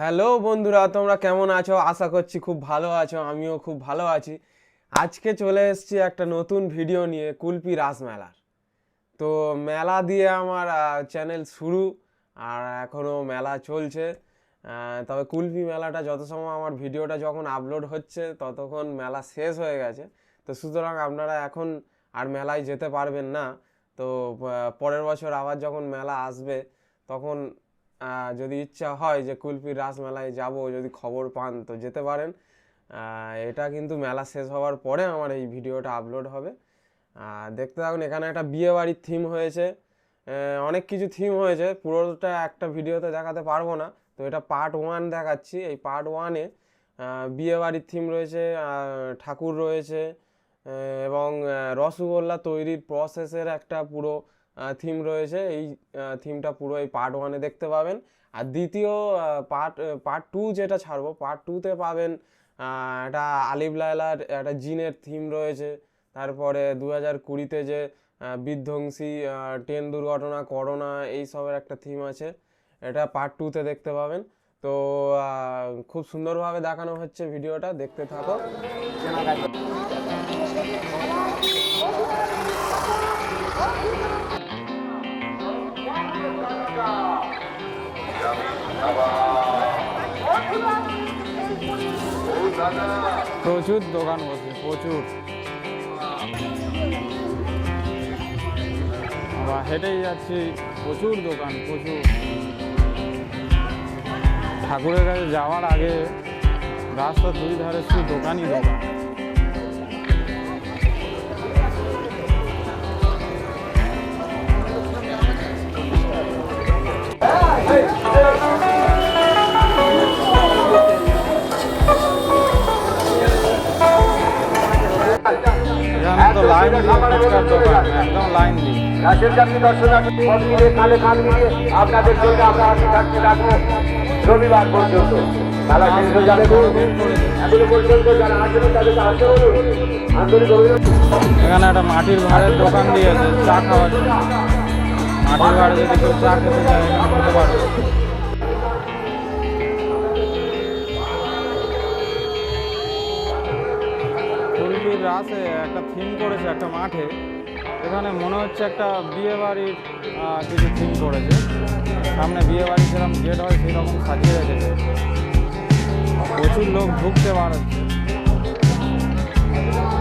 Hello বন্ধুরা, তোমরা কেমন আছো? আশা করছি খুব ভালো আছো, আমিও খুব ভালো আছি। আজকে চলে এসেছি একটা নতুন ভিডিও নিয়ে, কুলপি রাস মেলার। তো মেলা দিয়ে আমার চ্যানেল শুরু, আর এখনও মেলা চলছে। তবে কুলপি মেলাটা যত সময় আমার ভিডিওটা যখন আপলোড হচ্ছে, ততক্ষণ মেলা শেষ হয়ে গেছে। তো সুতরাং আপনারা এখন আর মেলায় যেতে পারবেন না। তো পরের বছর আবার যখন মেলা আসবে, তখন যদি ইচ্ছা হয় যে কুলপির রাস মেলায় যাব, যদি খবর পান, তো যেতে পারেন। এটা কিন্তু মেলা শেষ হওয়ার পরে আমার এই ভিডিওটা আপলোড হবে। দেখতে থাকুন, এখানে একটা বিয়ে বাড়ির থিম হয়েছে অনেক কিছু থিম হয়েছে। পুরোটা একটা ভিডিওতে দেখাতে পারব না। তো এটা পার্ট ওয়ান দেখাচ্ছি। এই পার্ট ওয়ানে বিয়ে বাড়ির থিম রয়েছে ঠাকুর রয়েছে এবং রসগোল্লা তৈরির প্রসেসের একটা পুরো থিম রয়েছে। এই থিমটা পুরো এই পার্ট ওয়ানে দেখতে পাবেন। আর দ্বিতীয় পার্ট পার্ট টু যেটা ছাড়বো পার্ট টুতে পাবেন একটা আলিফ লায়লার, একটা জিনের থিম রয়েছে। তারপরে দু হাজার কুড়িতে যে বিধ্বংসী ট্রেন দুর্ঘটনা করোনা এইসবের একটা থিম আছে। এটা পার্ট টুতে দেখতে পাবেন। তো খুব সুন্দরভাবে দেখানো হচ্ছে ভিডিওটা দেখতে থাকো। প্রচুর দোকান বসে, প্রচুর। আবার হেঁটেই যাচ্ছি, প্রচুর দোকান, প্রচুর। ঠাকুরের কাছে যাওয়ার আগে রাস্তার দুই ধারে শুধু দোকানই দোকান। লাইন দিয়ে ফুচকার দোকান একদম লাইন দিয়ে রাজ্যের জাতীয় দর্শনার্থী কালে কান মিলিয়ে আপনাদের জন্য আমরা হাতে থাকতে রাখব রবিবার পর্যন্ত। মেলা শেষ হয়ে যাবে এখনও পর্যন্ত যারা আসেন তাদেরকে আসতে বলুন। আন্তরিক এখানে একটা মাটির ভাড়ের দোকান দিয়েছে চা খাওয়ার মাটির ভাড়ে যদি কেউ চা খেতে চায় এখানে খেতে পারবে। কুলপির রাসে একটা থিম করেছে একটা মাঠে। এখানে মনে হচ্ছে একটা বিয়ে বাড়ির কিছু থিম করেছে। সামনে বিয়ে বাড়ি যেরকম গেট হয় সেই রকম সাজিয়ে রেখেছে। প্রচুর লোক ঢুকতে হচ্ছে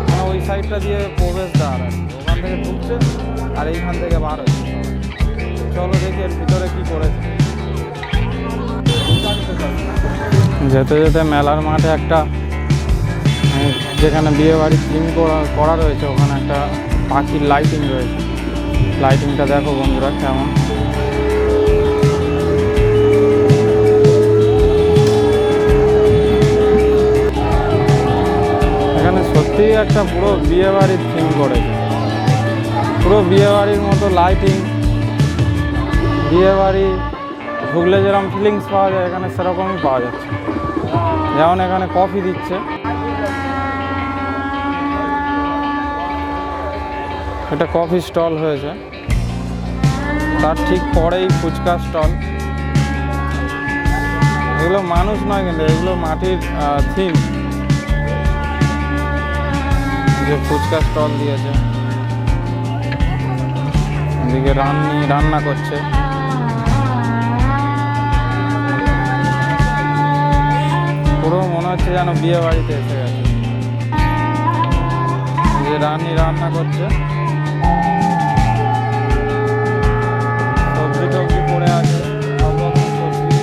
মানে ওই সাইডটা দিয়ে প্রবেশ আর ওখান থেকে ঢুকছে আর এইখান থেকে বার হচ্ছে। চলো দেখি এর ভিতরে কি করেছে। যেতে যেতে মেলার মাঠে একটা যেখানে বিয়ে বাড়ি থিম করা করা রয়েছে, ওখানে একটা পাখির লাইটিং রয়েছে। লাইটিংটা দেখো বন্ধুরা কেমন। এখানে সত্যিই একটা পুরো বিয়ে বাড়ির থিম করেছে। পুরো বিয়ে বাড়ির মতো লাইটিং বিয়ে বাড়ি ঢুকলে যেরকম ফিলিংস পাওয়া যায়, এখানে সেরকমই পাওয়া যাচ্ছে। যেমন এখানে কফি দিচ্ছে। এটা কফি স্টল হয়েছে। তার ঠিক পরেই ফুচকা স্টল। এগুলো মানুষ নয় কিন্তু, এগুলো মাটির থিম যে ফুচকা স্টল দিয়েছে। এদিকে রান্নি, রান্না করছে। পুরো মনে হচ্ছে যেন বিয়ে বাড়িতে এসে গেছে। যে রান্নি রান্না করছে। সবজি টবজি পড়ে আছে সব রকম সবজি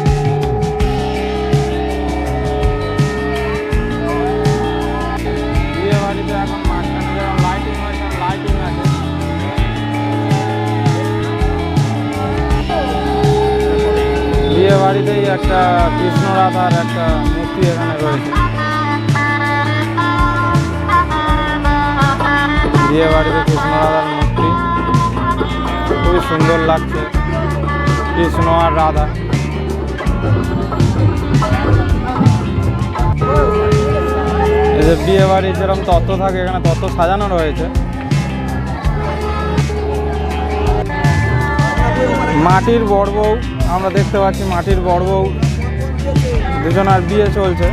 বিয়ে বাড়িতে এখন মাঝখানে যেরকম লাইটিং হয় সেরকম লাইটিং আছে বিয়ে বাড়িতেই একটা কৃষ্ণ রাধার একটা মূর্তি এখানে রয়েছে বিয়ে বাড়িতে কৃষ্ণ রাধার মূর্তি খুবই সুন্দর লাগছে। কৃষ্ণ আর রাধা। বিয়ে বাড়ি যেরকম তত্ত্ব থাকে, এখানে তত্ত্ব সাজানো রয়েছে। মাটির বড় বউ, আমরা দেখতে পাচ্ছি মাটির বড় বউ। দুজনার বিয়ে চলছে।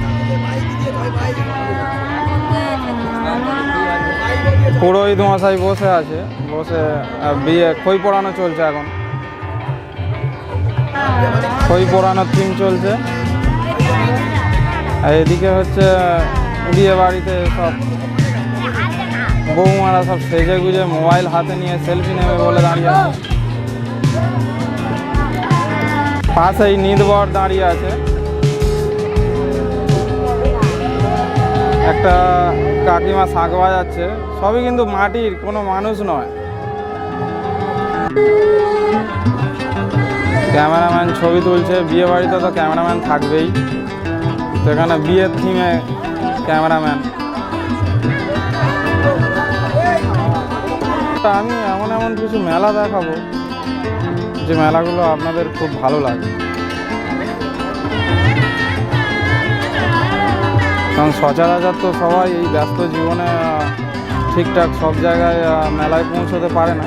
পুরোহিত মশাই বসে আছে, বসে বিয়ে, খই পোড়ানো চলছে এখন। খই পোড়ানোর থিম চলছে। আর এদিকে হচ্ছে, বিয়ে বাড়িতে সব বৌমারা সব সেজে গুজে মোবাইল হাতে নিয়ে সেলফি নেবে বলে দাঁড়িয়ে আছে। পাশেই নিদবর দাঁড়িয়ে আছে। একটা কাকিমা শাঁখ বাজাচ্ছে, সবই কিন্তু মাটির, কোনো মানুষ নয়। ক্যামেরাম্যান ছবি তুলছে বিয়ে বাড়িতে তো ক্যামেরাম্যান থাকবেই। সেখানে বিয়ের থিমে ক্যামেরাম্যান। আমি এমন এমন কিছু মেলা দেখাবো, যে মেলাগুলো আপনাদের খুব ভালো লাগে। কারণ সচরাচর তো সবাই এই ব্যস্ত জীবনে ঠিকঠাক সব জায়গায় মেলায় পৌঁছতে পারে না।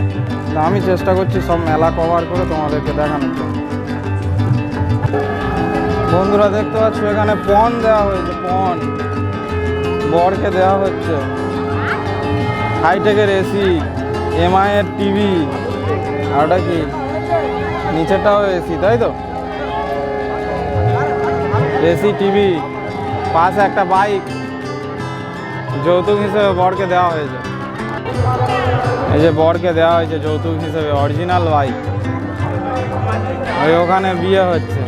আমি চেষ্টা করছি সব মেলা কভার করে তোমাদেরকে দেখানোর জন্য। বন্ধুরা দেখতে পাচ্ছ, এখানে পণ দেওয়া হয়েছে, পণ। বরকে দেওয়া হচ্ছে। হাইটেকের এসি এমআইয়ের টিভি আর ওটা কি? নিচেরটাও এসি তাই তো? এসি টিভি পাশে একটা বাইক। যৌতুক হিসেবে বরকে দেওয়া হয়েছে। এই যে বরকে দেওয়া হয়েছে, যৌতুক হিসেবে অরিজিনাল বাইক ওই ওখানে বিয়ে হচ্ছে।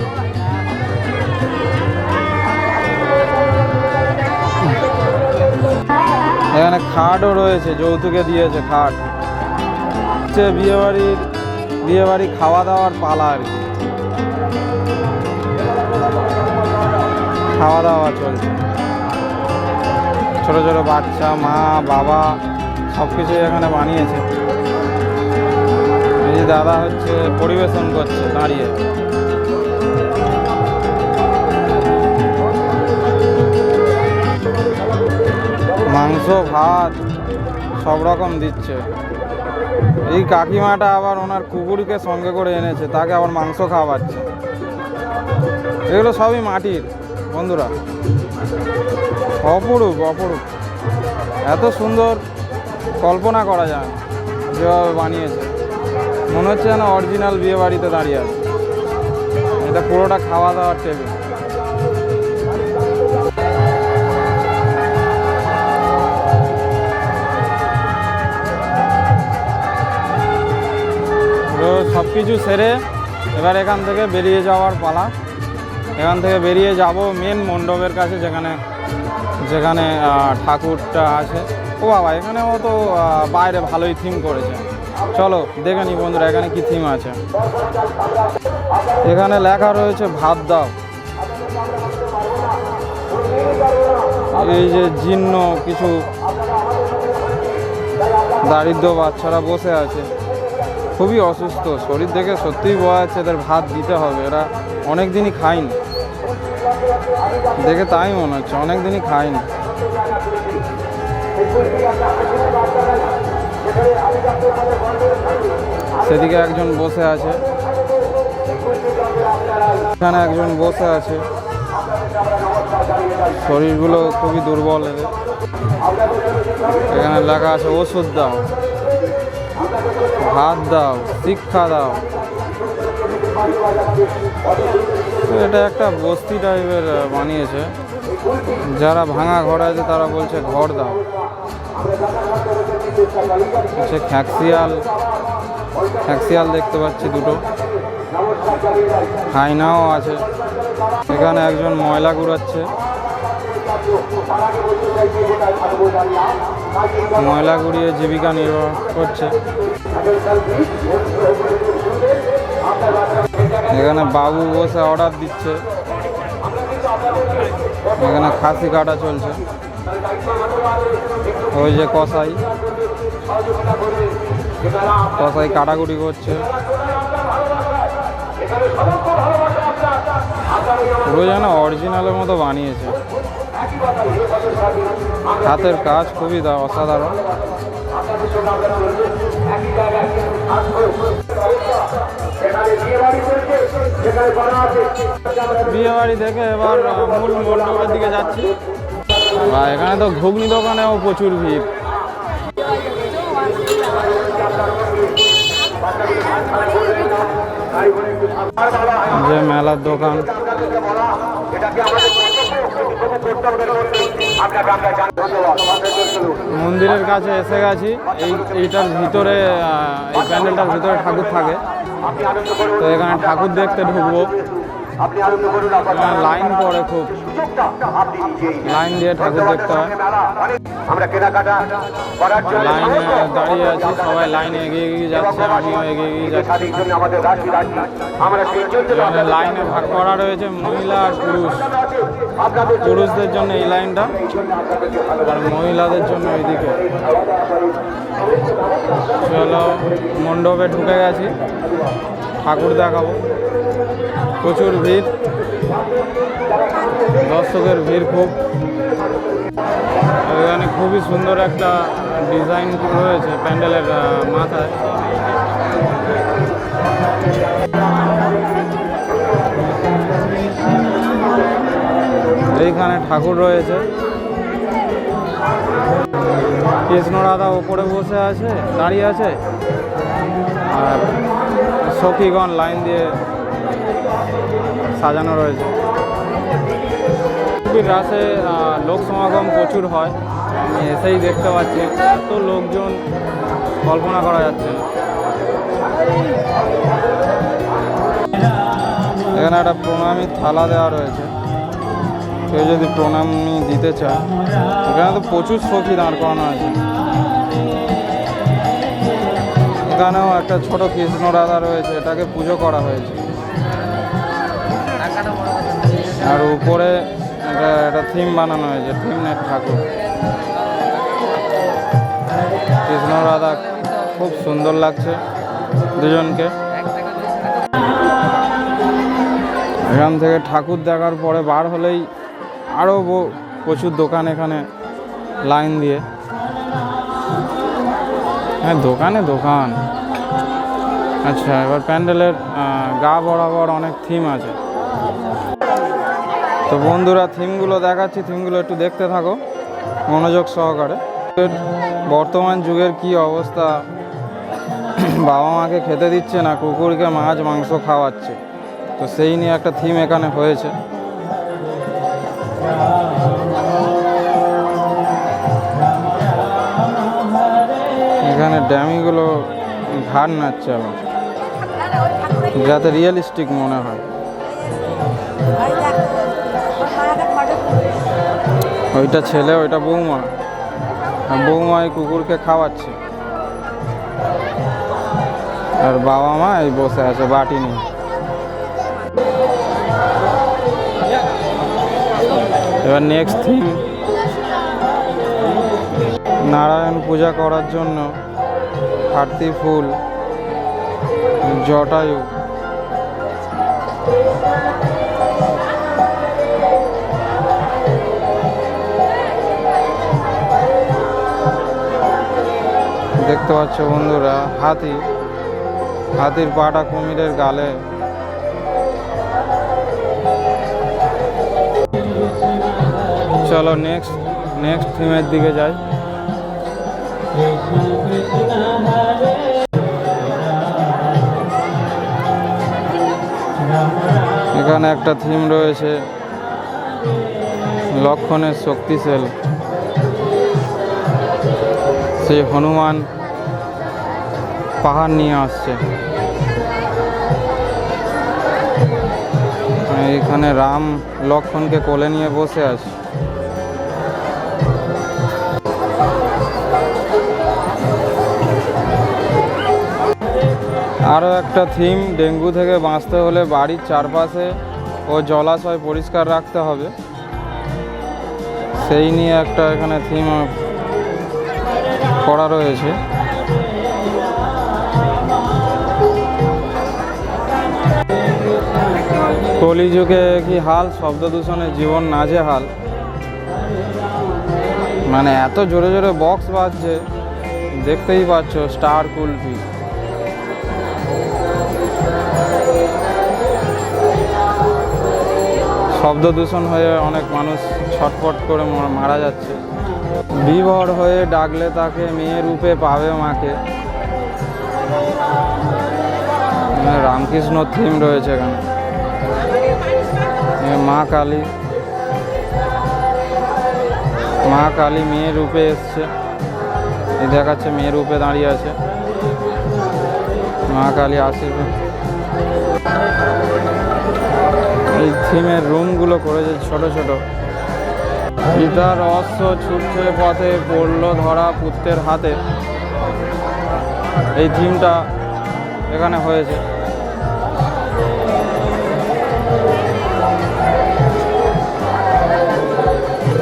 এখানে খাটও রয়েছে, যৌতুকে দিয়েছে খাট। হচ্ছে বিয়ে বাড়ির বিয়ে বাড়ি খাওয়া দাওয়ার পালা আর কি। খাওয়া দাওয়া চলছে। ছোট ছোট বাচ্চা, মা, বাবা সব কিছুই এখানে বানিয়েছে। এই দাদা হচ্ছে পরিবেশন করছে, দাঁড়িয়ে। মাংস, ভাত সব রকম দিচ্ছে। এই কাকিমাটা আবার ওনার কুকুরকে সঙ্গে করে এনেছে, তাকে আবার মাংস খাওয়াচ্ছে। এগুলো সবই মাটির। বন্ধুরা। অপরূপ অপরূপ। এত সুন্দর কল্পনা করা যায় যেভাবে বানিয়েছে। মনে হচ্ছে যেন অরিজিনাল বিয়ে বাড়িতে দাঁড়িয়ে আছে। এটা পুরোটা খাওয়া দাওয়ার টেবিল সব কিছু সেরে এবার এখান থেকে বেরিয়ে যাওয়ার পালা। এখান থেকে বেরিয়ে যাব মেন মণ্ডপের কাছে যেখানে যেখানে ঠাকুরটা আছে। ও বাবা, এখানেও তো বাইরে ভালোই থিম করেছে। চলো, দেখে নি বন্ধুরা, এখানে কি থিম আছে? এখানে লেখা রয়েছে ভাত দাও। এই যে জীর্ণ কিছু দারিদ্র বাচ্চারা বসে আছে। খুবই অসুস্থ, শরীর দেখে সত্যিই বোঝা যাচ্ছে এদের ভাত দিতে হবে। এরা অনেক দিনই খায়নি। দেখে তাই মনে হচ্ছে অনেক দিনই খায়নি সেদিকে একজন বসে আছে। এখানে একজন বসে আছে। শরীরগুলো খুবই দুর্বল এদের। এখানে লেখা আছে, ওষুধ দাও। ভাত দাও, শিক্ষা দাও। তো এটা একটা বস্তি টাইপের বানিয়েছে। যারা ভাঙা ঘর আছে, তারা বলছে, ঘর দাও। সে খ্যাক্সিয়াল খ্যাক্সিয়াল দেখতে পাচ্ছি দুটো। হাইনাও আছে। এখানে একজন ময়লা কুড়াচ্ছে। ময়লা গুড়িয়ে জীবিকা নির্বাহ করছে। এখানে বাবু বসে অর্ডার দিচ্ছে। এখানে খাসি কাটা চলছে। ওই যে কসাই। কসাই কাটাকুটি করছে। পুরো যেন অরিজিনালের মতো বানিয়েছে। হাতের কাজ খুবই অসাধারণ। বিয়ে বাড়ি দেখে এবার মূল মণ্ডপের দিকে যাচ্ছি। বা এখানে তো ঘুগনি দোকানেও প্রচুর ভিড়। যে মেলার দোকান। মন্দিরের কাছে এসে গেছি। এই এইটার ভিতরে এই প্যান্ডেলটার ভিতরে ঠাকুর থাকে। তো এখানে ঠাকুর দেখতে ঢুকবো। লাইন পড়ে খুব। লাইন দিয়ে ঠাকুর দেখতে হয়। আমরা কেনাকাটা করার জন্য দাঁড়িয়ে আছি সবাই লাইনে এগিয়ে এগিয়ে যাচ্ছে আমিও এগিয়ে এগিয়ে যাচ্ছি। স্বাধীন আমাদের রাশি রাশি আমরা সেই জন্য লাইনে ভাগ করা রয়েছে মহিলা আর পুরুষ। পুরুষদের জন্য এই লাইনটা আর মহিলাদের জন্য এইদিকে চলো মণ্ডপে ঢুকে গেছি ঠাকুর দেখাবো। প্রচুর ভিড় দর্শকের ভিড় খুব। এখানে খুবই সুন্দর একটা ডিজাইন রয়েছে প্যান্ডেলের মাথায়। এইখানে ঠাকুর রয়েছে। কৃষ্ণ রাধা ওপরে বসে আছে, দাঁড়িয়ে আছে। আর সখীগণ লাইন দিয়ে সাজানো রয়েছে। খুবই রাসে লোক সমাগম প্রচুর হয়। আমি এসেই দেখতে পাচ্ছি, এত লোকজন কল্পনা করা যাচ্ছে এখানে একটা প্রণামী থালা দেওয়া রয়েছে। কেউ যদি প্রণামী দিতে চায়, এখানে তো প্রচুর সখী দাঁড় করানো আছে। এখানেও একটা ছোট কৃষ্ণ রাধা রয়েছে, এটাকে পুজো করা হয়েছে। আর উপরে একটা একটা থিম বানানো হয়েছে থিম নেট ঠাকুর। কৃষ্ণ রাধা খুব সুন্দর লাগছে দুজনকে। এখান থেকে ঠাকুর দেখার পরে বার হলেই আরও প্রচুর দোকান এখানে লাইন দিয়ে। হ্যাঁ দোকানে দোকান। আচ্ছা এবার প্যান্ডেলের গা বরাবর অনেক থিম আছে। তো বন্ধুরা, থিমগুলো দেখাচ্ছি, থিমগুলো একটু দেখতে থাকো, মনোযোগ সহকারে। বর্তমান যুগের কি অবস্থা? বাবা মাকে খেতে দিচ্ছে না, কুকুরকে মাছ, মাংস খাওয়াচ্ছে। তো সেই নিয়ে একটা থিম এখানে হয়েছে। এখানে ড্যামিগুলো ঘাড় নাচছে আবার, যাতে রিয়েলিস্টিক মনে হয়। ওইটা ছেলে, ওইটা বৌমা। বৌমা এই কুকুরকে খাওয়াচ্ছে। আর বাবা মা এই বসে আছে, বাটি নিয়ে। এবার নেক্সট থিম নারায়ণ পূজা করার জন্য হারতি ফুল, জটায়ু। দেখতে পাচ্ছ বন্ধুরা, হাতি। হাতির পাটা কুমিরের গালে। চলো নেক্সট নেক্সট থিমের দিকে যাই। এখানে একটা থিম রয়েছে, লক্ষণের শক্তিশাল। সেই হনুমান পাহাড় নিয়ে আসছে। এখানে রাম লক্ষণকে কোলে নিয়ে বসে আছে। আরও একটা থিম, ডেঙ্গু থেকে বাঁচতে হলে বাড়ির চারপাশে ও জলাশয় পরিষ্কার রাখতে হবে। সেই নিয়ে একটা এখানে থিম করা রয়েছে। কলিযুগে কি হাল? শব্দ দূষণে জীবন নাজে হাল? মানে এত জোরে জোরে বক্স বাজছে, দেখতেই পাচ্ছ স্টার কুলফি। শব্দ দূষণ হয়ে অনেক মানুষ ছটফট করে মারা যাচ্ছে। বিভর হয়ে ডাকলে তাকে মেয়ে রূপে পাবে মাকে। মানে রামকৃষ্ণ থিম রয়েছে এখানে। মা কালী। মা কালী মেয়ে রূপে এসছে। এই দেখাচ্ছে মেয়ে রূপে দাঁড়িয়ে আছে। মা কালী আশীর্বাদ। এই থিমের রুমগুলো করেছে ছোট ছোট। পিতার অশ্ব ছুটছে পথে, পড়ল ধরা পুত্রের হাতে। এই থিমটা এখানে হয়েছে।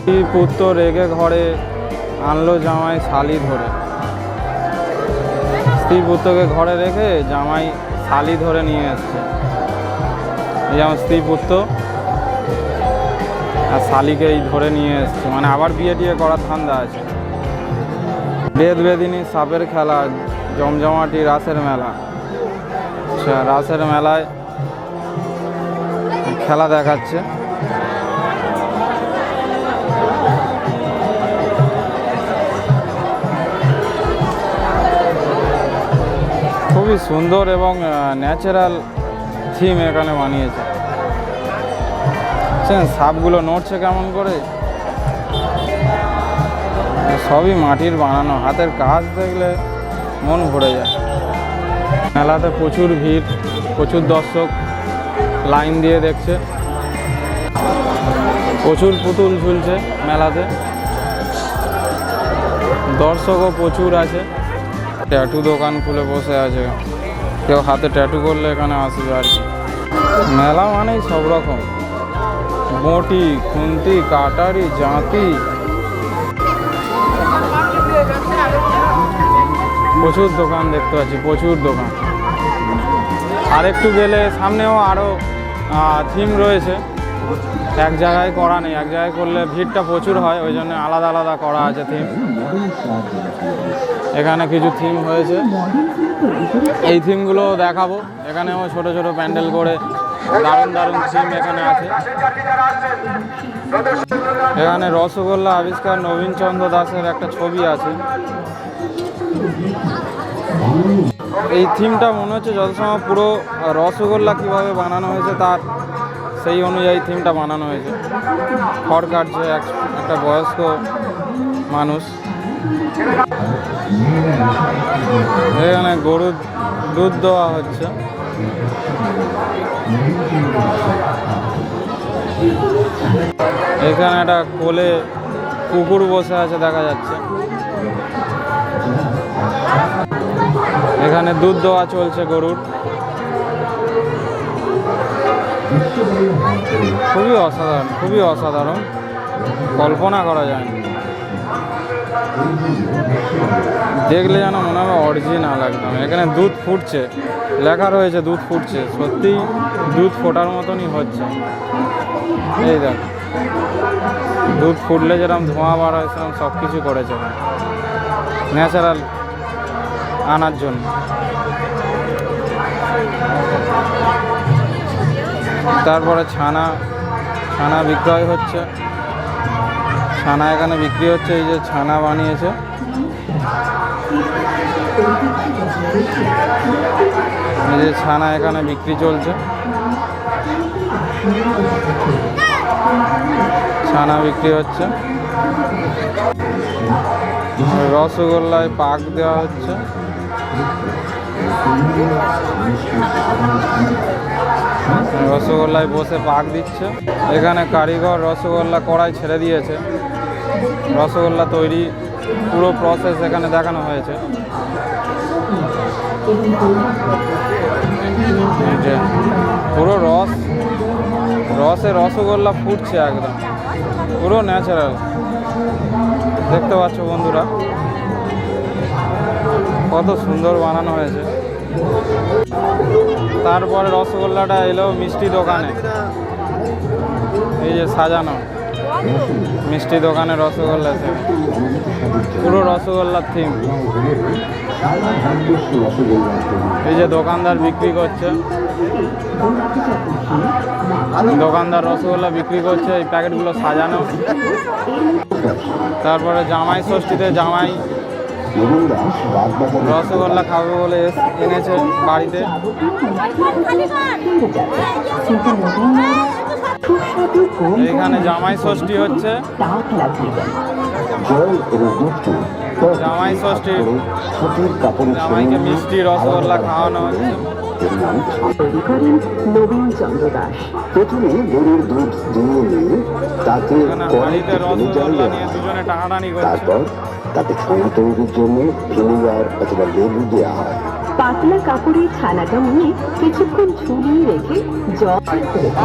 পুত্র রেগে ঘরে আনলো জামাই শালি ধরে। স্ত্রী পুত্রকে ঘরে রেখে জামাই শালি ধরে নিয়ে এসছে। যেমন স্ত্রী পুত্র, আর শালিকেই ধরে নিয়ে এসছে। মানে আবার বিয়ে টিয়ে করার ধান্দা আছে। বেদ বেদিনী সাপের খেলা, জমজমাটি রাসের মেলা। আচ্ছা রাসের মেলায় খেলা দেখাচ্ছে। খুবই সুন্দর এবং ন্যাচারাল থিম এখানে বানিয়েছে। সাপগুলো নড়ছে কেমন করে? সবই মাটির বানানো। হাতের কাজ দেখলে মন ভরে যায়। মেলাতে প্রচুর ভিড়, প্রচুর দর্শক লাইন দিয়ে দেখছে। প্রচুর পুতুল ঝুলছে মেলাতে। দর্শকও প্রচুর আছে। ট্যাটু দোকান খুলে বসে আছে। কেউ হাতে ট্যাটু করলে এখানে আসবে আর কি মেলা মানেই সব রকম। বটি, খুন্তি, কাটারি, জাঁতি। প্রচুর দোকান দেখতে পাচ্ছি, প্রচুর দোকান। আর একটু গেলে সামনেও আরও থিম রয়েছে। এক জায়গায় করা নেই, এক জায়গায় করলে ভিড়টা প্রচুর হয়, ওই জন্য আলাদা আলাদা করা আছে থিম এখানে কিছু থিম হয়েছে। এই থিমগুলো দেখাবো। এখানেও ছোট ছোট প্যান্ডেল করে দারুণ দারুণ থিম এখানে আছে। এখানে রসগোল্লা আবিষ্কার নবীন চন্দ্র দাসের একটা ছবি আছে। এই থিমটা মনে হচ্ছে যত সময় পুরো রসগোল্লা কীভাবে বানানো হয়েছে তার সেই অনুযায়ী থিমটা বানানো হয়েছে। খড় কাটছে এক- একটা বয়স্ক মানুষ। এখানে গরুর দুধ দেওয়া হচ্ছে। এখানে একটা কোলে কুকুর বসে আছে দেখা যাচ্ছে। এখানে দুধ দেওয়া চলছে গরুর। খুবই অসাধারণ খুবই অসাধারণ। কল্পনা করা যায় না। দেখলে যেন মনে হবে অরিজিনাল একদম। এখানে দুধ ফুটছে। লেখা রয়েছে দুধ ফুটছে। সত্যিই দুধ ফোটার মতনই হচ্ছে। এই দেখ। দুধ ফুটলে যেরকম ধোঁয়া বার হয়, সেরকম সব কিছু করেছে ন্যাচারাল আনার জন্য। তারপরে ছানা। ছানা বিক্রয় হচ্ছে। ছানা এখানে বিক্রি হচ্ছে, এই যে ছানা বানিয়েছে। এই যে ছানা এখানে বিক্রি চলছে। ছানা বিক্রি হচ্ছে। রসগোল্লায় পাক দেওয়া হচ্ছে। রসগোল্লায় বসে পাক দিচ্ছে। এখানে কারিগর রসগোল্লা কড়াই ছেড়ে দিয়েছে। রসগোল্লা তৈরি, পুরো প্রসেস এখানে দেখানো হয়েছে। পুরো রস, রসে রসগোল্লা ফুটছে একদম, পুরো ন্যাচারাল দেখতে পাচ্ছ বন্ধুরা, কত সুন্দর বানানো হয়েছে। তারপরে রসগোল্লাটা এলো মিষ্টি দোকানে। এই যে সাজানো। মিষ্টি দোকানে রসগোল্লা সে পুরো রসগোল্লার থিম এই যে দোকানদার বিক্রি করছে। দোকানদার রসগোল্লা বিক্রি করছে, এই প্যাকেটগুলো সাজানো। তারপরে জামাই ষষ্ঠীতে জামাই রসগোল্লা খাবে বলে এনেছে বাড়িতে। এইখানে জামাই ষষ্ঠী হচ্ছে। জামাই ষষ্ঠী। জামাইকে মিষ্টি রসগোল্লা খাওয়ানো হচ্ছে। নিয়ে তাকে এখানে তারপর তাতে ছানা তৈরির জন্য ভিনেগার অথবা লেবু দেওয়া হয়। পাতলা কাপড়ে ছানাটা নিয়ে কিছুক্ষণ ঝুলিয়ে রেখে জল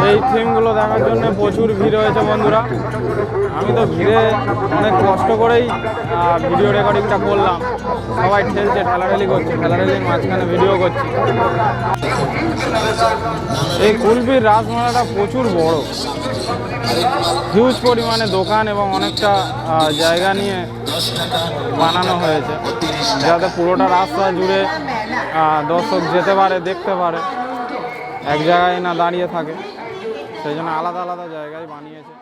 এই থিমগুলো দেখার জন্য প্রচুর ভিড় হয়েছে বন্ধুরা। আমি তো ভিড়ে অনেক কষ্ট করেই ভিডিও রেকর্ডিংটা করলাম। সবাই ঠেলছে, ঠেলাঠেলি করছে, ঠেলাঠেলির মাঝখানে ভিডিও করছে। এই কুলপির রাসমেলাটা প্রচুর বড়। হিউজ পরিমাণে দোকান এবং অনেকটা জায়গা নিয়ে বানানো হয়েছে। যাতে পুরোটা রাস্তা জুড়ে দর্শক যেতে পারে, দেখতে পারে। এক জায়গায় না দাঁড়িয়ে থাকে। সেই জন্য আলাদা আলাদা জায়গায় বানিয়েছে।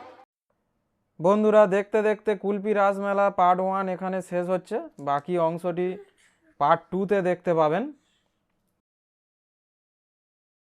বন্ধুরা, দেখতে দেখতে কুলপি রাজমেলা পার্ট ওয়ান এখানে শেষ হচ্ছে। বাকি অংশটি পার্ট টুতে দেখতে পাবেন।